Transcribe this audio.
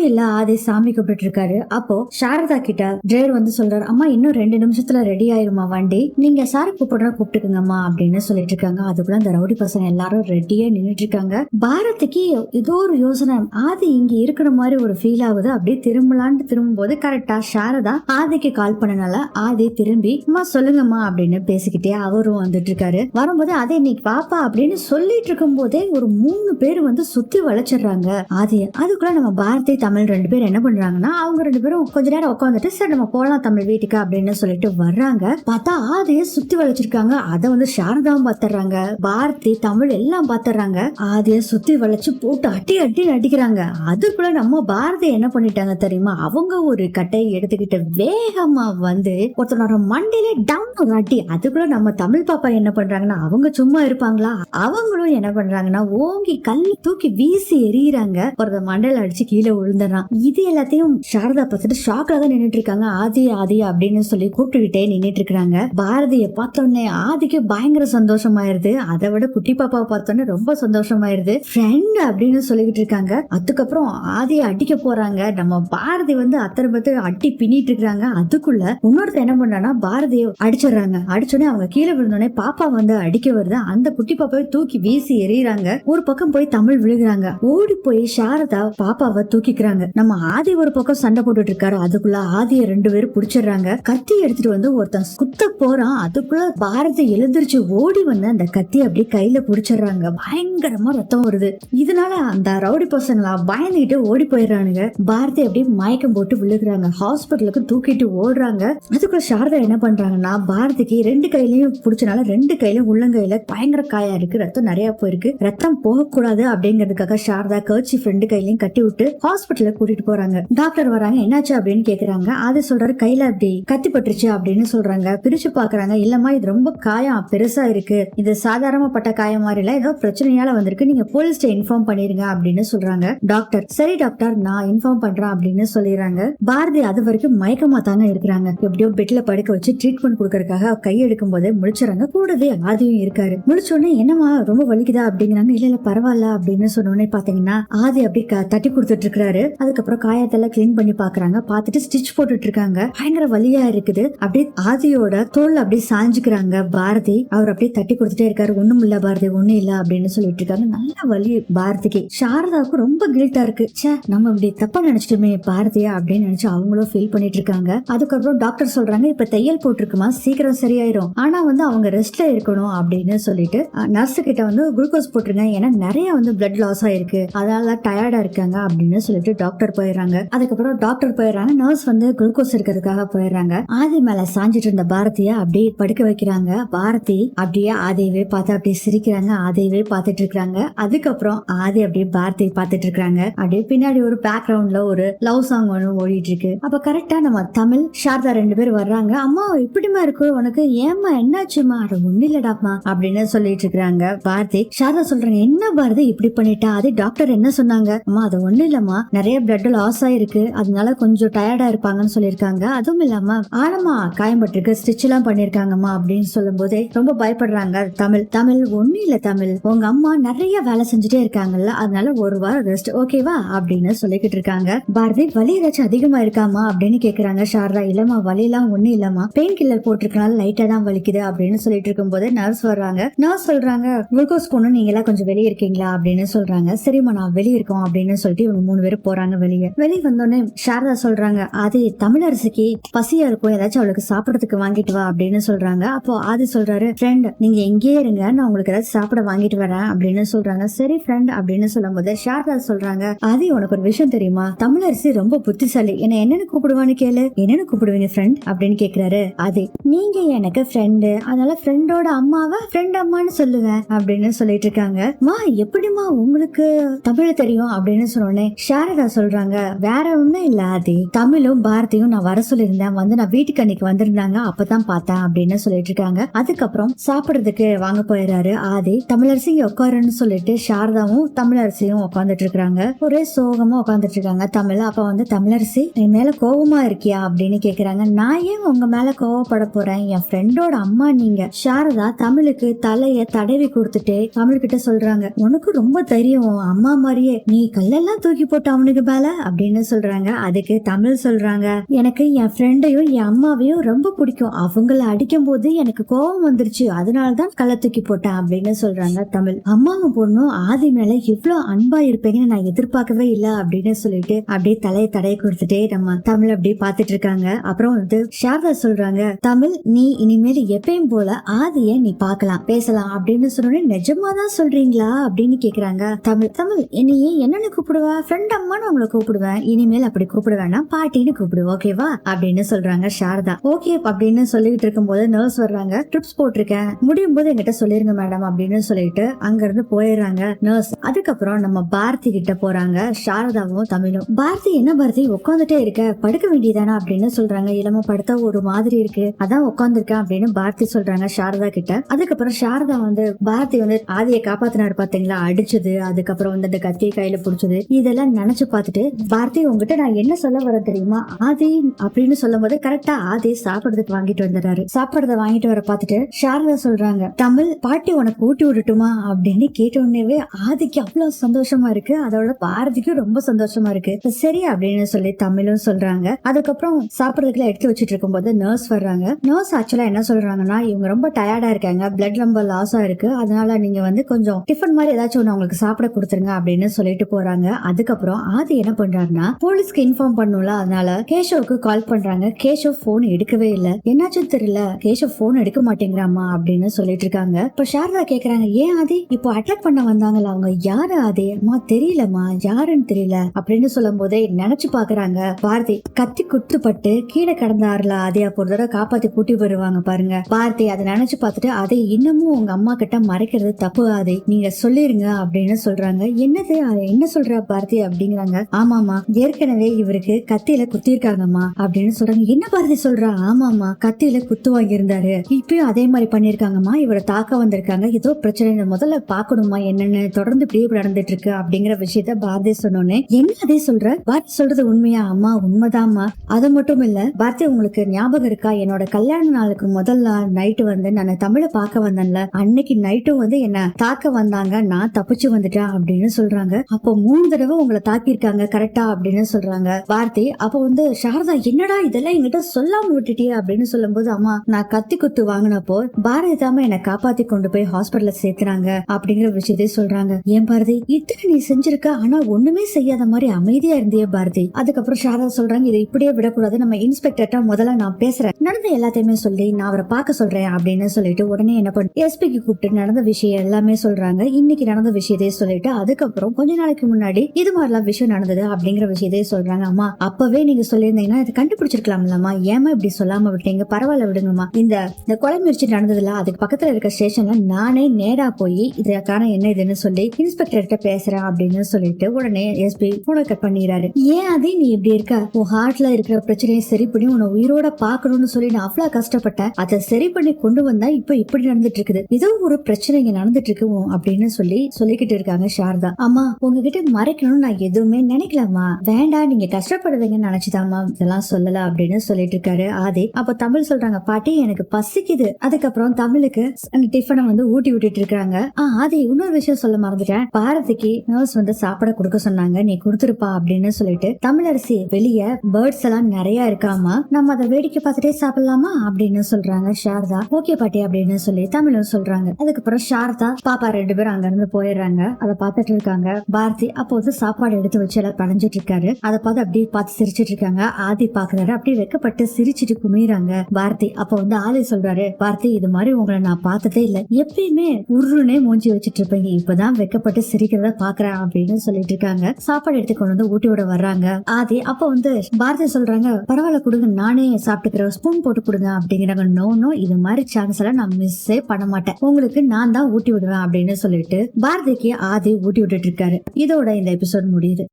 கோயில்ல ஆதி சாமி கும்பிட்டு இருக்காரு அப்போ சாரதா கிட்ட டிரைவர் வந்து சொல்றாரு அம்மா இன்னும் ரெண்டு நிமிஷத்துல ரெடி ஆயிருமா வண்டி? நீங்க சாரை கூப்பிடுறா கூப்பிட்டுக்குங்கம்மா அப்படின்னு சொல்லிட்டு இருக்காங்க. அதுக்குள்ள அந்த ரவுடி பசங்க எல்லாரும் ரெடியா நின்னுட்டு இருக்காங்க. பாரத்துக்கு ஏதோ ஒரு யோசனை ஆதி இங்க இருக்கிற மாதிரி ஒரு ஃபீல் ஆகுது. அப்படியே திரும்பலான்னு திரும்பும்போது கரெக்டா சாரதா ஆதிக்கு கால் பண்ணனால ஆதி திரும்பி அம்மா சொல்லுங்கம்மா அப்படின்னு பேசிக்கிட்டே அவரும் வந்துட்டு இருக்காரு. வரும்போது அதே இன்னைக்கு பாப்பா அப்படின்னு சொல்லிட்டு இருக்கும் போதே ஒரு மூணு பேர் வந்து சுத்தி வளைச்சிடுறாங்க. ஆதி அதுக்குள்ள நம்ம பாரதி தமிழ் ரெண்டு பேரும் என்ன பண்றாங்கன்னா அவங்க ரெண்டு பேரும் கொஞ்ச நேரம் உட்காந்துட்டு சரி நம்ம போகலாம் தமிழ் வீட்டுக்கு அப்படின்னு சொல்லிட்டு வர்றாங்க. பார்த்தா ஆதியை சுத்தி வளைச்சிருக்காங்க. அதை வந்து சாரதாவும் பாத்துறாங்க. பாரதி தமிழ் எல்லாம் பாத்துறாங்க. ஆதியை சுத்தி வளைச்சு போட்டு அடி அடி அடிக்கிறாங்க அதுக்குள்ள நம்ம பாரதி என்ன பண்ணிட்டாங்க தெரியுமா? அவங்க ஒரு கட்டையை எடுத்துக்கிட்டு வேகமா வந்து ஒருத்தனோட மண்டையில டவுன் ஒரு அடி. அதுக்குள்ள நம்ம தமிழ் பாப்பா என்ன பண்றாங்கன்னா அவங்க சும்மா இருப்பாங்களா? அவங்களும் என்ன பண்றாங்கன்னா ஓங்கி கல் தூக்கி வீசி எறிகிறாங்க ஒருத்த மண்டையில அடிச்சு கீழே விழுந்து வந்துடுறான் இது எல்லாத்தையும் சாரதா பார்த்துட்டு ஷாக்ல தான் நின்னுட்டு இருக்காங்க ஆதி ஆதி அப்படின்னு சொல்லி கூப்பிட்டுக்கிட்டே நின்னுட்டு இருக்காங்க பாரதிய பார்த்தோன்னே ஆதிக்கு பயங்கர சந்தோஷமாயிருது. அதை விட குட்டி பாப்பாவை பார்த்தோன்னே ரொம்ப சந்தோஷமாயிருது. ஃப்ரெண்ட் அப்படின்னு சொல்லிக்கிட்டு இருக்காங்க அதுக்கப்புறம் ஆதியை அடிக்க போறாங்க. நம்ம பாரதி வந்து அத்தனை பத்து அடி பின்னிட்டு இருக்காங்க அதுக்குள்ள இன்னொருத்த என்ன பண்ணானா பாரதியை அடிச்சிடுறாங்க. அடிச்சோடனே அவங்க கீழே விழுந்தோடனே பாப்பா வந்து அடிக்க வருது. அந்த குட்டி பாப்பாவை தூக்கி வீசி எறிகிறாங்க ஒரு பக்கம் போய் தமிழ் விழுகிறாங்க. ஓடி போய் சாரதா பாப்பாவை தூக்கிக்கிறாங்க. நம்ம ஆதி ஒரு பக்கம் சண்டை போட்டுட்டு இருக்காரு அதுக்குள்ள ஆதிய ரெண்டு பேரும் புடிச்சிடுறாங்க. கத்தி எடுத்துட்டு வந்து ஒருத்தன் குத்த போறான் அதுக்குள்ள பாரதி எழுந்திருச்சு ஓடி வந்து அந்த கத்தி அப்படியே கையில புடிச்சிடுறாங்க. பயங்கரமா ரத்தம் வருது. இதனால அந்த ரவுடி பசங்களா பயந்துகிட்டு ஓடி போயிடுறானுங்க. பாரதி அப்படியே மயக்கம் போட்டு விழுகுறாங்க. ஹாஸ்பிட்டலுக்கு தூக்கிட்டு ஓடுறாங்க. அதுக்குள்ள சாரதா என்ன பண்றாங்கன்னா பாரதிக்கு ரெண்டு கையிலயும் பிடிச்சனால ரெண்டு கையிலும் உள்ளங்கையில பயங்கர காயா இருக்கு ரத்தம் நிறைய போயிருக்கு. ரத்தம் போகக்கூடாது அப்படிங்கிறதுக்காக சாரதா கர்ச்சி ரெண்டு கையிலயும் கட்டி விட்டு ஹாஸ்பிட்டலுக்கு கூட்டிட்டு போறாங்க. டாக்டர் வராங்க என்னாச்சு அப்படின்னு கேக்குறாங்க. அது சொல்றாரு கையில அப்படி கத்தி பட்டுருச்சு அப்படின்னு சொல்றாங்க. பிரிச்சு பாக்குறாங்க இல்லம்மா இது ரொம்ப காயம் பெருசா இருக்கு. இது சாதாரணப்பட்ட காயம் மாதிரி இல்ல ஏதோ பிரச்சனையால வந்திருக்கு. நீங்க போலீஸ்ட இன்ஃபார்ம் பண்ணிருங்க அப்படின்னு சொல்றாங்க டாக்டர் சரி டாக்டர் நான் இன்ஃபார்ம் பண்றேன் அப்படின்னு சொல்லிடுறாங்க. பாரதி அது வரைக்கும் மயக்கமா தாங்க இருக்கிறாங்க. எப்படியோ பெட்ல படுக்க வச்சு ட்ரீட்மெண்ட் கொடுக்கறதுக்காக கை எடுக்கும் போது முடிச்சுறாங்க கூடவே ஆதியும் இருக்காரு. முடிச்சோடனே என்னமா ரொம்ப வலிக்குதா அப்படிங்கிறாங்க. இல்ல இல்ல பரவாயில்ல அப்படின்னு சொன்ன உடனே பாத்தீங்கன்னா ஆதி அப்படி தட்டி கொடுத்துட்டு இருக்காரு அதுக்கப்புறம் காயத்தெல்லாம் கிளீன் பண்ணி பாக்குறாங்க. பார்த்துட்டு ஸ்டிச் போட்டுட்டு இருக்காங்க பயங்கர வலியா இருக்குது. அப்படியே ஆதியோட தோல் அப்படியே சாஞ்சுக்கிறாங்க. பாரதி அவர் அப்படியே தட்டி கொடுத்துட்டே இருக்காரு. ஒண்ணும் இல்ல பாரதி ஒண்ணும் இல்ல அப்படின்னு சொல்லிட்டு இருக்காங்க நல்ல வலி பாரதிக்கு. சாரதாவுக்கு ரொம்ப கில்ட்டா இருக்கு. ச்சே நம்ம இப்படி தப்பா நினைச்சிட்டோமே பாரதியா அப்படின்னு நினைச்சு அவங்களும் ஃபீல் பண்ணிட்டு இருக்காங்க அதுக்கப்புறம் டாக்டர் சொல்றாங்க இப்ப தையல் போட்டிருக்குமா? சீக்கிரம் சரியாயிரும். ஆனா வந்து அவங்க ரெஸ்ட்ல இருக்கணும் அப்படின்னு சொல்லிட்டு நர்ஸ் கிட்ட வந்து குளுக்கோஸ் போட்டிருக்காங்க ஏன்னா நிறைய வந்து பிளட் லாஸ் ஆயிருக்கு அதனால டயர்டா இருக்காங்க அப்படின்னு சொல்லிட்டு டாக்டர் போயிடுறாங்க. அதுக்கப்புறம் டாக்டர் போயிடுறாங்க நர்ஸ் வந்து குளுக்கோஸ் இருக்கிறதுக்காக போயிடுறாங்க. ஆதி மேல சாஞ்சிட்டு இருந்த பாரதிய அப்படியே படுக்க வைக்கிறாங்க. பாரதி அப்படியே ஆதையவே பார்த்து அப்படியே சிரிக்கிறாங்க. ஆதையவே பார்த்துட்டு இருக்காங்க அதுக்கப்புறம் ஆதி அப்படியே பாரதி பார்த்துட்டு இருக்காங்க அப்படியே பின்னாடி ஒரு பேக்ரவுண்ட்ல ஒரு லவ் சாங் ஒன்று ஓடிட்டு இருக்கு. அப்ப கரெக்டா நம்ம தமிழ் சாரதா ரெண்டு பேர் வர்றாங்க. அம்மா இப்படிமா இருக்கு? உனக்கு ஏம்மா என்னாச்சுமா அது ஒண்ணு இல்லடாமா அப்படின்னு சொல்லிட்டு இருக்காங்க பாரதி. சாரதா சொல்றாங்க என்ன பாரதி இப்படி பண்ணிட்டா? அது டாக்டர் என்ன சொன்னாங்க? அம்மா அது ஒண்ணு இல்லம்மா. நிறைய பிளட் லாஸ் ஆயிருக்கு. அதனால கொஞ்சம் டயர்டா இருப்பாங்கன்னு சொல்லியிருக்காங்க. அதுவும் இல்லாம ஆழமா காயம்பட்டிருக்கு. ஸ்டிச் எல்லாம் பண்ணிருக்காங்கம்மா அப்படின்னு சொல்லும் போதே ரொம்ப பயப்படுறாங்க தமிழ். தமிழ் ஒண்ணு இல்ல தமிழ். உங்க அம்மா நிறைய வேலை செஞ்சுட்டே இருக்காங்கல்ல. அதனால ஒரு வாரம் ரெஸ்ட் ஓகேவா அப்படின்னு சொல்லிக்கிட்டு இருக்காங்க. பாரதி வலி ஏதாச்சும் அதிகமா இருக்காமா அப்படின்னு கேக்குறாங்க. ஷாரதா இல்லம்மா வலி எல்லாம் ஒண்ணு இல்லம்மா. பெயின் கில்லர் போட்டிருக்கனால லைட்டா தான் வலிக்குது அப்படின்னு சொல்லிட்டு இருக்கும் போது நர்ஸ் வர்றாங்க. நர்ஸ் சொல்றாங்க குளுக்கோஸ் போகணும் நீங்க எல்லாம் கொஞ்சம் வெளியே இருக்கீங்களா? அப்படின்னு சொல்றாங்க. சரிம்மா நான் வெளியே இருக்கோம் அப்படின்னு சொல்லிட்டு இவங்க மூணு பேரும் போறாங்க வெளியே. வெளியே வந்தோடனே சாரதா சொல்றாங்க அது தமிழரசுக்கு பசியா இருக்கும். ஏதாச்சும் அவளுக்கு சாப்பிடறதுக்கு வாங்கிட்டு வா அப்படின்னு சொல்றாங்க. அப்போ ஆதி சொல்றாரு ஃப்ரெண்ட் நீங்க எங்கேயே இருங்க. நான் உங்களுக்கு ஏதாச்சும் சாப்பிட வாங்கிட்டு வரேன் அப்படின்னு சொல்றாங்க. சரி ஃப்ரெண்ட் அப்படின்னு சொல்லும் போது சாரதா சொல்றாங்க ஆதி உனக்கு ஒரு விஷயம் தெரியுமா? தமிழரசி ரொம்ப புத்திசாலி. என்ன என்னன்னு கூப்பிடுவான்னு கேளு. என்னன்னு கூப்பிடுவீங்க ஃப்ரெண்ட் அப்படின்னு கேக்குறாரு ஆதி. நீங்க எனக்கு ஃப்ரெண்டு அதனால ஃப்ரெண்டோட அம்மாவை ஃப்ரெண்ட் அம்மான்னு சொல்லுவேன் அப்படின்னு சொல்லிட்டு இருக்காங்க. மா எப்படிமா உங்களுக்கு தமிழ் தெரியும்? அப்படின்னு சொன்னோடனே சாரதா சொல்றாங்க? வேற ஒண்ணும் இல்ல ஆதி. தமிழும் பாரதியும் நான் வர சொல்லியிருந்தேன். வந்து நான் வீட்டுக்கு அன்னைக்கு வந்திருந்தாங்க. அப்பதான் பார்த்தேன் அப்படின்னு சொல்லிட்டு இருக்காங்க. அதுக்கப்புறம் சாப்பிடுறதுக்கு வாங்க போயிடுறாரு ஆதி. தமிழரசி உட்காருன்னு சொல்லிட்டு சாரதாவும் தமிழரசியும் உட்காந்துட்டு இருக்காங்க. ஒரே சோகமா உட்காந்துட்டு இருக்காங்க தமிழ். அப்ப வந்து தமிழரசி என் மேல கோவமா இருக்கியா? அப்படின்னு கேக்குறாங்க. நான் ஏன் உங்க மேல கோவப்பட போறேன்? என் ஃப்ரெண்டோட அம்மா நீங்க. சாரதா தமிழுக்கு தலைய தடவி கொடுத்துட்டு தமிழ் கிட்ட சொல்றாங்க. உனக்கு ரொம்ப தைரியம். அம்மா மாதிரியே. நீ கல்லெல்லாம் தூக்கி போட்டு அவனுக்கு பொண்ணுக்கு பல அப்படின்னு சொல்றாங்க. அதுக்கு தமிழ் சொல்றாங்க. எனக்கு என் ஃப்ரெண்டையும் என் அம்மாவையும் ரொம்ப பிடிக்கும். அவங்கள அடிக்கும் போது எனக்கு கோபம் வந்துருச்சு. அதனாலதான் கள்ள தூக்கி போட்டேன் அப்படின்னு சொல்றாங்க தமிழ். அம்மாவும் பொண்ணும் ஆதி மேல இவ்வளவு அன்பா இருப்பீங்கன்னு நான் எதிர்பார்க்கவே இல்ல அப்படின்னு சொல்லிட்டு அப்படியே தலையை தடைய கொடுத்துட்டே நம்ம தமிழ் அப்படியே பாத்துட்டு இருக்காங்க. அப்புறம் வந்து சாரதா சொல்றாங்க தமிழ் நீ இனிமேல் எப்பயும் போல ஆதிய நீ பார்க்கலாம். பேசலாம். அப்படின்னு சொன்னோடனே நிஜமா தான் சொல்றீங்களா? அப்படின்னு கேக்குறாங்க தமிழ். தமிழ் என்னையே என்னன்னு கூப்பிடுவா? ஃப்ரெண்ட் அம்மான்னு உங்களை கூப்பிடுவேன். இனிமேல் அப்படி கூப்பிட வேணாம். பாட்டின்னு கூப்பிடு ஓகேவா? அப்படின்னு சொல்றாங்க சாரதா. ஓகே அப்படின்னு சொல்லிட்டு இருக்கும்போது நர்ஸ் வர்றாங்க. ட்ரிப்ஸ் போட்டிருக்கேன். முடியும் போது என்கிட்ட சொல்லிருங்க மேடம் அப்படின்னு சொல்லிட்டு அங்க இருந்து போயிடுறாங்க நர்ஸ் அதுக்கப்புறம் நம்ம பாரதி கிட்ட போறாங்க சாரதாவும் தமிழும். பாரதி என்ன பாரதி? உட்காந்துட்டே இருக்க. படுக்க வேண்டியதானா அப்படின்னு சொல்றாங்க. இளம படுத்தா ஒரு மாதிரி இருக்கு. அதான் உட்காந்துருக்கேன் அப்படின்னு பாரதி சொல்றாங்க சாரதா கிட்ட. அதுக்கப்புறம் சாரதா வந்து பாரதி வந்து ஆதியை காப்பாத்தினாரு பாத்தீங்களா? அடிச்சது. அதுக்கப்புறம் வந்து அந்த கத்தியை கையில புடிச்சது. இதெல்லாம் நினைச்சு பார்த்துட்டு பாரதி உங்ககிட்ட நான் என்ன சொல்ல வர தெரியுமா? ஆதி அப்படின்னு சொல்லும் போது கரெக்டா ஆதி சாப்பிடுறதுக்கு வாங்கிட்டு வந்துடுறாரு. சாப்பிடுறத வாங்கிட்டு வர பார்த்துட்டு சாரதா சொல்றாங்க தமிழ் பாட்டி உனக்கு ஊட்டி விடட்டுமா? அப்படின்னு கேட்ட உடனேவே ஆதிக்கு அவ்வளவு சந்தோஷமா இருக்கு. அதோட பாரதிக்கும் ரொம்ப சந்தோஷமா இருக்கு. சரி அப்படின்னு சொல்லி தமிழும் சொல்றாங்க. அதுக்கப்புறம் சாப்பிடுறதுக்குலாம் எடுத்து வச்சிட்டு இருக்கும்போது நர்ஸ் வர்றாங்க. நர்ஸ் ஆக்சுவலா என்ன சொல்றாங்கன்னா இவங்க ரொம்ப டயர்டா இருக்காங்க. பிளட் ரொம்ப லாஸா இருக்கு. அதனால நீங்க வந்து கொஞ்சம் டிஃபன் மாதிரி ஏதாச்சும் ஒன்று அவங்களுக்கு சாப்பிட கொடுத்துருங்க அப்படின்னு சொல்லிட்டு போறாங்க. அதுக்கப்புறம் ஆதி என்ன பண்றாருன்னா போலீஸ்க்கு இன்ஃபார்ம் பண்ணும்ல அதனால கேஷவுக்கு கால் பண்றாங்க. கேஷவ் போன் எடுக்கவே இல்ல. என்னாச்சும் தெரியல. கேஷவ் போன் எடுக்க மாட்டேங்கிறாமா அப்படின்னு சொல்லிட்டு இருக்காங்க. இப்ப சாரதா கேக்குறாங்க ஏன் ஆதி? இப்போ அட்டாக் பண்ண வந்தாங்கல்ல அவங்க யாரு ஆதி? அம்மா தெரியலம்மா. யாருன்னு தெரியல. அப்படின்னு சொல்லும் போதே நினைச்சு பாக்குறாங்க பாரதி. கத்தி குத்துப்பட்டு கீழே கிடந்தாருல அதே அப்போ ஒரு தடவை காப்பாத்தி கூட்டி வருவாங்க பாருங்க. பாரதி அதை நினைச்சு பார்த்துட்டு அதை இன்னமும் உங்க அம்மா கிட்ட மறைக்கிறது தப்பு ஆதி. நீங்க சொல்லிருங்க அப்படின்னு சொல்றாங்க. என்னது? என்ன சொல்ற பாரதி? சொல்றாங்க. ஆமாமா ஏற்கனவே இவருக்கு கத்தியில குத்திருக்காங்கம்மா அப்படின்னு சொல்றாங்க. என்ன பாரதி சொல்றா? ஆமாமா கத்தியில குத்து வாங்கியிருந்தாரு. இப்பயும் அதே மாதிரி பண்ணிருக்காங்கம்மா இவரை தாக்க வந்திருக்காங்க. ஏதோ பிரச்சனை முதல்ல பாக்கணுமா என்னன்னு தொடர்ந்து இப்படியே நடந்துட்டு இருக்கு அப்படிங்கிற விஷயத்த பாரதி சொன்னோன்னே என்ன அதே சொல்ற? பாரதி சொல்றது உண்மையா? அம்மா உண்மைதாம்மா. அது மட்டும் இல்ல பாரதி உங்களுக்கு ஞாபகம் இருக்கா? என்னோட கல்யாண நாளுக்கு முதல் நாள் நைட்டு வந்து நான் தமிழை பார்க்க வந்தேன்ல. அன்னைக்கு நைட்டும் வந்து என்ன தாக்க வந்தாங்க. நான் தப்பிச்சு வந்துட்டேன் அப்படின்னு சொல்றாங்க. அப்போ மூணு தடவை உங்களை தாக்கியிருக்காங்க கரெக்டா அப்படின்னு சொல்றாங்க. பாரதி அப்போ வந்து சாரதா என்னடா இதெல்லாம் என்கிட்ட சொல்லாம விட்டுட்டியே அப்படின்னு சொல்லும் போது அம்மா நான் கத்தி குத்து வாங்கினப்போ பாரதி தாம என்னை காப்பாத்தி கொண்டு போய் ஹாஸ்பிட்டல்ல சேர்த்துனாங்க அப்படிங்கிற விஷயத்தையும் சொல்றாங்க. ஏன் பாரதி? இத்தனை நீ செஞ்சிருக்க ஆனா ஒண்ணுமே செய்யாத மாதிரி அமைதியா இருந்தியே பாரதி. அதுக்கப்புறம் சாரதா சொல்றாங்க இதை இப்படியே விடக்கூடாது நம்ம இன்ஸ்பெக்டர்ட்ட முதல்ல நான் பேசுறேன். நடந்த எல்லாத்தையுமே சொல்லி நான் அவரை பார்க்க சொல்றேன் அப்படின்னு சொல்லிட்டு உடனே என்ன பண்ண எஸ்பிக்கு கூப்பிட்டு நடந்த விஷயம் எல்லாமே சொல்றாங்க. இன்னைக்கு நடந்த விஷயத்தையும் சொல்லிட்டு அதுக்கப்புறம் கொஞ்ச நாளைக்கு முன்னாடி இது மாதிரிலாம் விஷயம் நடந்தது அப்படிங்கிற விஷயத்தையே சொல்றாங்க அம்மா. அப்பவே நீங்க சொல்லியிருந்தீங்கன்னா இதை கண்டுபிடிச்சிருக்கலாம்லம்மா. ஏமா இப்படி சொல்லாம விட்டீங்க? பரவாயில்ல விடுங்கம்மா. இந்த இந்த கொலை முயற்சி நடந்ததுல அதுக்கு பக்கத்துல இருக்க ஸ்டேஷன்ல நானே நேரா போய் இதுக்கான என்ன இதுன்னு சொல்லி இன்ஸ்பெக்டர்கிட்ட பேசுறேன் அப்படின்னு சொல்லிட்டு உடனே எஸ்பி போனை கட் பண்ணிடுறாரு. ஏன் அதே நீ இப்படி இருக்க? உன் ஹார்ட்ல இருக்கிற பிரச்சனையை சரி பண்ணி உன்னை உயிரோட பாக்கணும்னு சொல்லி நான் அவ்வளவு கஷ்டப்பட்டேன். அதை சரி பண்ணி கொண்டு வந்தா இப்ப இப்படி நடந்துட்டு இருக்குது ஏதோ ஒரு பிரச்சனை இங்க நடந்துட்டு இருக்கு அப்படின்னு சொல்லி சொல்லிக்கிட்டு இருக்காங்க சாரதா. அம்மா உங்ககிட்ட மறைக்கணும்னு நான் எதுவும் நினைக்கலாமா வேண்டாம் நீங்க கஷ்டப்படுவீங்கன்னு நினைச்சுதாமா இதெல்லாம் சொல்லல அப்படின்னு சொல்லிட்டு இருக்காரு ஆதி. அப்ப தமிழ் சொல்றாங்க பாட்டி எனக்கு பசிக்குது. அதுக்கப்புறம் தமிழுக்கு அந்த டிஃபனை வந்து ஊட்டி விட்டுட்டு இருக்காங்க. ஆ ஆதி இன்னொரு விஷயம் சொல்ல மறந்துட்டேன். பாரதிக்கு நர்ஸ் வந்து சாப்பிட கொடுக்க சொன்னாங்க நீ கொடுத்துருப்பா அப்படின்னு சொல்லிட்டு தமிழரசி வெளிய பேர்ட்ஸ் எல்லாம் நிறைய இருக்காமா நம்ம அதை வேடிக்கை பார்த்துட்டே சாப்பிடலாமா அப்படின்னு சொல்றாங்க சாரதா. ஓகே பாட்டி அப்படின்னு சொல்லி தமிழும் சொல்றாங்க. அதுக்கப்புறம் சாரதா பாப்பா ரெண்டு பேரும் அங்க இருந்து போயிடுறாங்க. அதை பார்த்துட்டு இருக்காங்க. பாரதி அப்போது சாப்பாடு எடுத்து வச்சு எல்லாம் இருக்காரு அதை பார்த்து அப்படியே பார்த்து சிரிச்சிட்டு இருக்காங்க ஆதி பாக்குறாரு அப்படியே வெக்கப்பட்டு சிரிச்சிட்டு குமிறாங்க பாரதி அப்போ வந்து ஆதி சொல்றாரு பாரதி இது மாதிரி உங்களை நான் பார்த்ததே இல்ல. எப்பயுமே உருன்னே மூஞ்சி வச்சிட்டு இருப்பீங்க இப்பதான் வெக்கப்பட்டு சிரிக்கிறத பாக்குறேன் அப்படின்னு சொல்லிட்டு இருக்காங்க சாப்பாடு எடுத்து கொண்டு வந்து ஊட்டி விட வர்றாங்க. ஆதி அப்போ வந்து பாரதி சொல்றாங்க பரவாயில்ல கொடுங்க. நானே சாப்பிட்டுக்கிறேன் ஸ்பூன் போட்டு கொடுங்க அப்படிங்கிறாங்க. நோ நோ இது மாதிரி சான்ஸ் எல்லாம் நான் மிஸ்ஸே பண்ண மாட்டேன். உங்களுக்கு நான் தான் ஊட்டி விடுவேன் அப்படின்னு சொல்லிட்டு பாரதிக்கு ஆதி ஊட்டி விட்டுட்டு இருக்காரு இதோட இந்த எபிசோட் முடியுது.